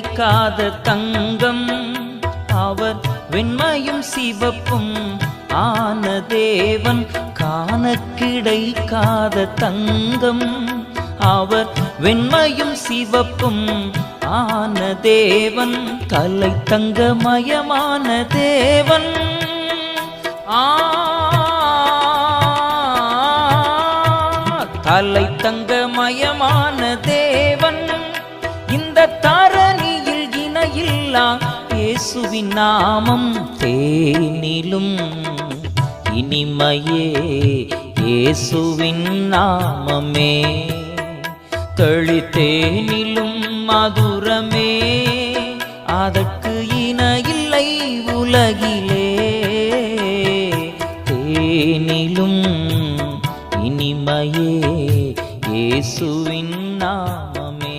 காத தங்கம். அவர் வெண்மையும் சிவப்பும் ஆன தேவன். காண கிடைக்காத தங்கம். அவர் வெண்மையும் சிவப்பும் ஆன தேவன். கலை தங்கமயமான தேவன். ஆ தலை தங்கமயமான தேவன். எல்லாம் இயேசுவின் நாமம் தேனிலும். இனிமையே இயேசுவின் நாமமே. தெளித்தேனிலும் மதுரமே. அதற்கு இணையில்லை உலகிலே. தேனிலும் இனிமையே இயேசுவின் நாமமே.